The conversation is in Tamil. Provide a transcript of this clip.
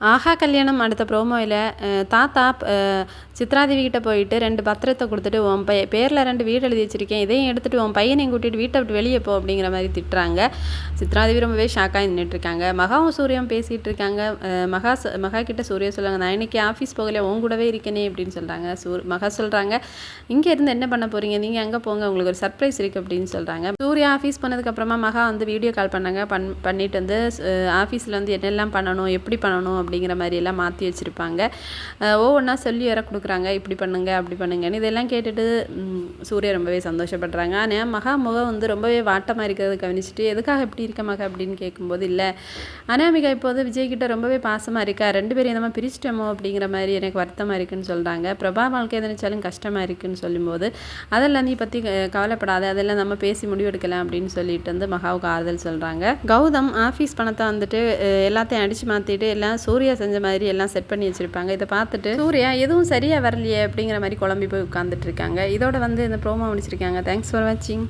ஆஹா கல்யாணம். அடுத்த ப்ரோமோவில் தாத்தா சித்ராதேவி கிட்ட போயிட்டு ரெண்டு பத்திரத்தை கொடுத்துட்டு உன் பைய பேரில் ரெண்டு வீடு எழுதி வச்சிருக்கேன். இதையும் எடுத்துகிட்டு உன் பையனையும் கூட்டிகிட்டு வீட்டை விட்டு வெளியே போ அப்படிங்கிற மாதிரி திட்டுறாங்க. சித்ராதேவி ரொம்பவே ஷாக்காக நின்றுட்டு இருக்காங்க மகாவும் சூரியம் பேசிகிட்டு இருக்காங்க. மகா மகா கிட்ட சூரியன் சொல்லுவாங்க நான் இன்னைக்கு ஆஃபீஸ் போகல உன் கூடவே இருக்கேனே அப்படின்னு சொல்கிறாங்க சூர் மகா சொல்கிறாங்க இங்கே இருந்து என்ன பண்ண போகிறீங்க நீங்கள் அங்கே போங்க உங்களுக்கு ஒரு சர்ப்ரைஸ் இருக்குது அப்படின்னு சொல்கிறாங்க சூர்யா ஆஃபீஸ் பண்ணதுக்கப்புறமா மகா வந்து வீடியோ கால் பண்ணாங்க. பண் பண்ணிட்டு வந்து ஆஃபீஸில் வந்து என்னெல்லாம் பண்ணணும் எப்படி பண்ணணும் அப்படிங்கிற மாதிரி எல்லாம் மாற்றி வச்சுருப்பாங்க. ஒவ்வொன்றா சொல்லி வர கொடுக்குறாங்க. இப்படி பண்ணுங்க அப்படி பண்ணுங்கன்னு இதெல்லாம் கேட்டுட்டு சூரிய ரொம்பவே சந்தோஷப்படுறாங்க. ஆனால் மகா முகம் வந்து ரொம்பவே வாட்டமாக இருக்கிறத கவனிச்சுட்டு எதுக்காக இப்படி இருக்க மகா? அப்படின்னு கேட்கும்போது இல்லை. அனாமிகா இப்போது விஜய் கிட்ட ரொம்பவே பாசமாக இருக்கா? ரெண்டு பேரும் நம்ம பிரிச்சிட்டோமோ? அப்படிங்கிற மாதிரி எனக்கு வருத்தமாக இருக்குன்னு சொல்கிறாங்க பிரபா வாழ்க்கை நினைச்சாலும் கஷ்டமாக இருக்குன்னு சொல்லும்போது அதெல்லாம் நீ பற்றி கவலைப்படாத. அதெல்லாம் நம்ம பேசி முடிவெடுக்கலாம் அப்படின்னு சொல்லிட்டு வந்து மகாவுக்கு ஆறுதல் சொல்கிறாங்க கௌதம் ஆஃபீஸ் பணத்தை வந்துட்டு எல்லாத்தையும் அடித்து மாற்றிட்டு எல்லாம் சூர்யா செஞ்ச மாதிரி எல்லாம் செட் பண்ணி வச்சுருப்பாங்க. இதை பார்த்துட்டு சூர்யா எதுவும் சரியாக வரலையே? அப்படிங்கிற மாதிரி குழம்பி போய் உட்காந்துட்டு இருக்காங்க. இதோட வந்து இந்த ப்ரோமோ முடிச்சிருக்காங்க. தேங்க்ஸ் ஃபார் வாட்சிங்